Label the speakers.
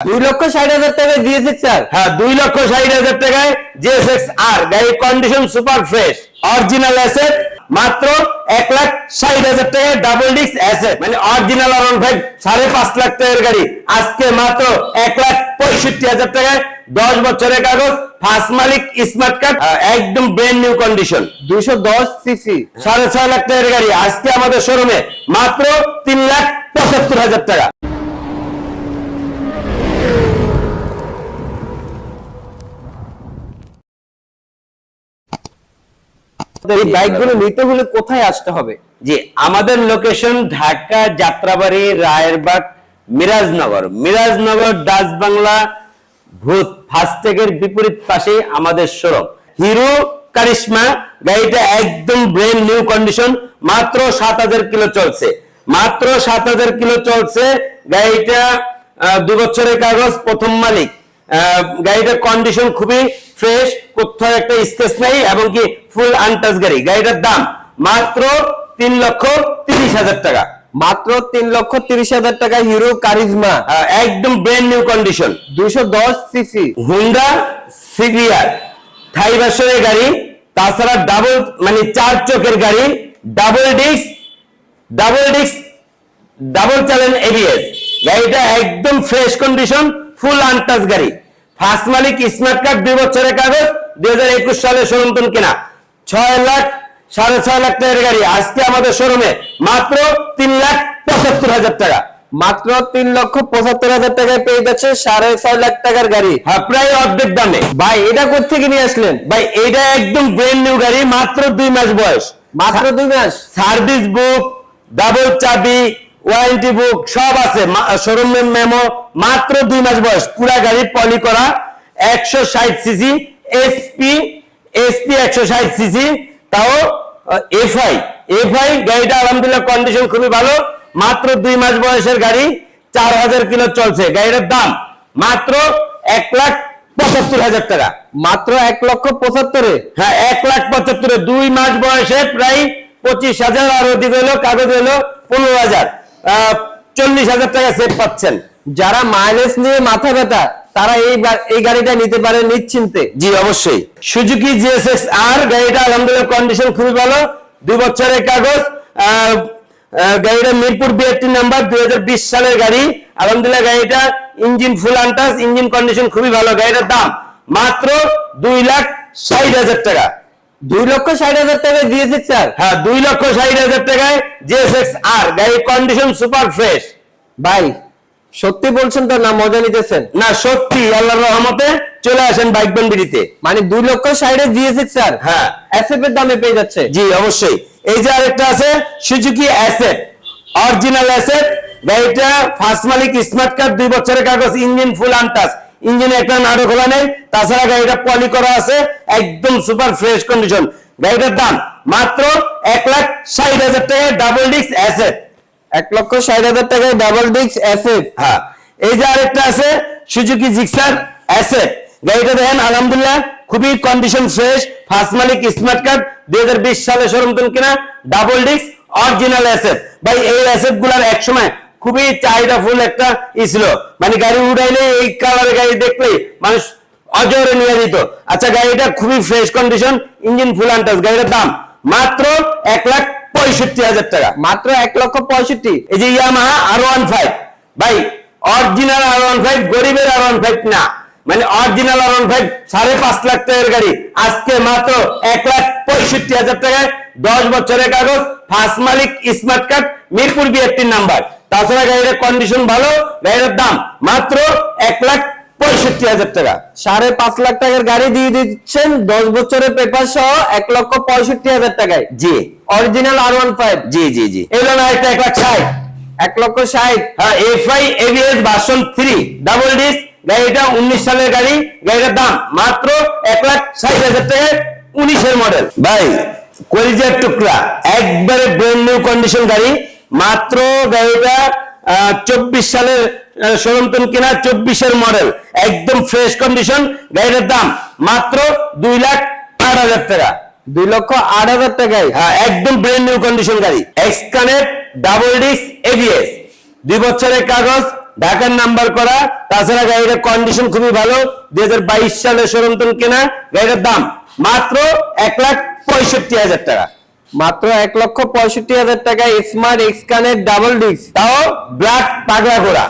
Speaker 1: দুই লক্ষ ষাট হাজার টাকা দিয়েছে স্যার।
Speaker 2: হ্যাঁ দুই লক্ষ ষাট হাজার টাকায় জিএসএক্স আর গাড়ির কন্ডিশন সুপার ফ্রেশ অরিজিনাল অ্যাসেট মাত্র এক লাখ ষাট হাজার টাকায় ডাবল ডিস্ক অ্যাসেট মানে অরিজিনাল আর ফাইভ সাড়ে পাঁচ লাখ টাকার গাড়ি। আজকে মাত্র এক লাখ পঁয়ষট্টি হাজার টাকায় দশ বছরের কাগজ ফার্স্ট মালিক স্মার্ট কার্ড একদম ব্র্যান্ড নিউ কন্ডিশন
Speaker 1: দুইশো দশ সিসি
Speaker 2: সাড়ে ছয় লাখ টাকার গাড়ি আজকে আমাদের শোরুমে মাত্র তিন লাখ পঁচাত্তর হাজার টাকা।
Speaker 1: এই বাইকগুলো নিতে হলে কোথায় আসতে হবে?
Speaker 2: জি আমাদের location Dhaka Jatrabari Rayerbag Mirajnagar. Mirajnagar Dutch Bangla booth ফাস্টেগের বিপরীত পাশে আমাদের শোরুম। হিরো কারিশমা গাড়িটা একদম ব্রেন নিউ কন্ডিশন মাত্র সাত হাজার কিলো চলছে। মাত্র সাত হাজার কিলো চলছে গাড়িটা দু বছরের কাগজ প্রথম মালিক। আহ, গাড়িটার কন্ডিশন খুবই ফ্রেশ কোথাও একটা স্কেচ নেই এবং কি ফুল আনটাচ গাড়ি। গাড়িটার দাম মাত্র তিন লক্ষ তিরিশ হাজার টাকা।
Speaker 1: মাত্র তিন লক্ষ তিরিশ হাজার টাকা হিরো কারিজমা।
Speaker 2: একদম ব্র্যান্ড নিউ কন্ডিশন
Speaker 1: দুইশো দশ সিসি
Speaker 2: হুন্ডা সিভিয়ার থাই ভার্সনের গাড়ি তাছাড়া ডাবল মানে চার চোখের গাড়ি double disc double disc double channel ABS গাড়িটা একদম ফ্রেশ কন্ডিশন ফুল আনটাচ গাড়ি। ফার্স্ট মালিক স্মার্ট কার্ড দুই বছরের কাগজ দুই হাজার একুশ সালে কেনা? ছয় লাখ সাড়ে ছয় লাখ টাকার গাড়ি। আজকে আমাদের শোরুমে মাত্র তিন লাখ পঁচাত্তর হাজার টাকা।
Speaker 1: মাত্র তিন লক্ষ পঁচাত্তর হাজার টাকায় পেয়ে যাচ্ছে সাড়ে ছয় লাখ টাকার গাড়ি।
Speaker 2: হ্যাঁ প্রায় অর্ধেক দামে।
Speaker 1: ভাই এটা কোথেকে নিয়ে আসলেন?
Speaker 2: ভাই এটা একদম ব্র্যান্ড নিউ গাড়ি মাত্র দুই মাস বয়স।
Speaker 1: মাত্র দুই মাস?
Speaker 2: সার্ভিস বুক ডাবল চাবি ওয়ারেন্টি বুক সব আছে। শোরুম মেমো মাত্র দুই মাস বয়স। পুরা গাড়ি পলি করা একশো ষাট সিসি এসপি এসপি একশো ষাট সিসি তাও এফআই এফআই গাড়িটা আলহামদুলিল্লাহ কন্ডিশন খুবই ভালো। মাত্র দুই মাস বয়সের গাড়ি চার হাজার কিলো চলছে। গাড়িটার দাম মাত্র এক লাখ পঁচাত্তর হাজার টাকা।
Speaker 1: মাত্র এক লক্ষ পঁচাত্তরে
Speaker 2: হ্যাঁ এক লাখ পঁচাত্তরে দুই মাস বয়সে প্রায় পঁচিশ হাজার আর অধিক হলো কাগজ হলো পনেরো হাজার। আহ, চল্লিশ হাজার টাকা সেভ পাচ্ছেন।
Speaker 1: যারা মাইলেজ নিয়ে মাথা ব্যথা তারা এই এই গাড়িটা নিতে পারে নিশ্চিন্তে।
Speaker 2: জি অবশ্যই। সুজুকি জিএসএক্স আর গাড়িটা আলহামদুলিল্লাহ কন্ডিশন খুবই ভালো। দুই বছরের কাগজ গাড়িটা মিরপুর বিআরটি নাম্বার দুই সালের গাড়ি। আলহামদুলিল্লাহ গাড়িটা engine full untouch engine condition খুবই ভালো। গাড়িটার দাম মাত্র দুই লাখ ষাট হাজার টাকা।
Speaker 1: দুই লক্ষ ষাট হাজার টাকা দিয়েছে স্যার।
Speaker 2: হ্যাঁ দুই লক্ষ ষাট হাজার টাকায় জিএসএক্স আর। গাড়ির কন্ডিশন সুপার ফ্রেশ
Speaker 1: ভাই সত্যি বলছেন তো না মজা নিতেছেন?
Speaker 2: না সত্যি আল্লাহর রহমতে চলে আসেন বাইক বন্ডিতে
Speaker 1: মানে দুই লক্ষ ষাটে দিয়েছে স্যার
Speaker 2: হ্যাঁ।
Speaker 1: এসএফ এর দামে পেয়ে যাচ্ছে?
Speaker 2: জি অবশ্যই। এই যে আরেকটা আছে সুজুকি অ্যাসেট অরিজিনাল অ্যাসেট গাড়িটা ফার্স্ট মালিক স্মার্ট কার্ড দুই বছরের কাগজ ইঞ্জিন ফুল আনটাস ইঞ্জিনে একটা নাড়ো খোলা নেই তাছাড়া গাড়িটা পলি করা আছে একদম সুপার ফ্রেশ কন্ডিশন গাড়িটার দাম মাত্র এক লাখ ষাট হাজার টাকা ডাবল ডিস্ক অ্যাসেট
Speaker 1: এক লক্ষ ষাট হাজার টাকায় ডাবল ডিস্ক এসএফ
Speaker 2: হ্যাঁ। এই যে আরেকটা আছে সুজুকি জিক্সার অ্যাসেট গাড়িটা দেখেন আলহামদুলিল্লাহ খুবই কন্ডিশন ফ্রেশ ফার্স্ট মালিক স্মার্ট কার্ড দুই সালে শোরুম কিনা ডাবল ডিস্ক অরিজিনাল অ্যাসেট ভাই এই অ্যাসেটগুলার এক সময় খুবই চাহিদা ফুল একটা ই ছিল। মানে গাড়ি উড়াইলে এই কালারের গাড়ি দেখলেই মানুষ অজরে নিয়ে দিত আচ্ছা গাড়িটা খুবই fresh condition engine full untouch গাড়িটার দাম মাত্র এক লাখ পঁয়ষট্টি হাজার টাকা।
Speaker 1: মাত্র এক লক্ষ পঁয়ষট্টি।
Speaker 2: এই যে আর ওয়ান ফাইভ ভাই অরিজিনাল আর ওয়ান ফাইভ গরিবের আর ওয়ান ফাইভ না। মানে অরিজিনাল আর ওয়ান ফাইভ সাড়ে পাঁচ লাখ টাকার গাড়ি। আজকে মাত্র এক লাখ পঁয়ষট্টি হাজার টাকায় দশ বছরের কাগজ ফার্স্ট মালিক স্মার্ট কার্ড মিরপুর বিআরটির নাম্বার তাছাড়া গাড়ির কন্ডিশন ভালো, গাড়ির দাম মাত্র এক লাখ হাজার টাকা।
Speaker 1: সাড়ে পাঁচ লাখ টাকার গাড়ি দিয়ে দিচ্ছেন দশ বছরের পেপার সহ এক লক্ষ পঁয়ষট্টি হাজার টাকায়।
Speaker 2: জি।
Speaker 1: অরিজিনাল আর ওয়ান ফাইভ
Speaker 2: জি জি জি। এলো না এক লাখ ষাট।
Speaker 1: এক লক্ষ ষাট।
Speaker 2: হ্যাঁ FI ABS version three double disc গাড়িটা উনিশ সালের গাড়ি। গাড়িটার দাম মাত্র এক লাখ ষাট হাজার টাকা উনিশের মডেল ভাই কলিজার টুকরা। একবারে ব্র্যান্ড নিউ কন্ডিশন গাড়ি। মাত্র গাড়িটা চব্বিশ সালের শোরুম কিনা চব্বিশের মডেল একদম ফ্রেশ কন্ডিশন গাড়িটার দাম মাত্র দুই লাখ আট হাজার টাকা।
Speaker 1: দুই লক্ষ আট হাজার টাকায়?
Speaker 2: হ্যাঁ একদম ব্র্যান্ড নিউ কন্ডিশন গাড়ি X connect double disc ABS দুই বছরের কাগজ ঢাকার নাম্বার করা তাছাড়া গাড়িটার কন্ডিশন খুবই ভালো দুই হাজার বাইশ সালে সরন্তন কেনা গাড়িটার দাম মাত্র এক লাখ পঁয়ষট্টি হাজার টাকা।
Speaker 1: মাত্র এক লক্ষ পঁয়ষট্টি হাজার টাকায় স্মার্ট এক্স কানের ডাবল ডিস্ক
Speaker 2: তাও ব্ল্যাক পাগলা ঘোড়া।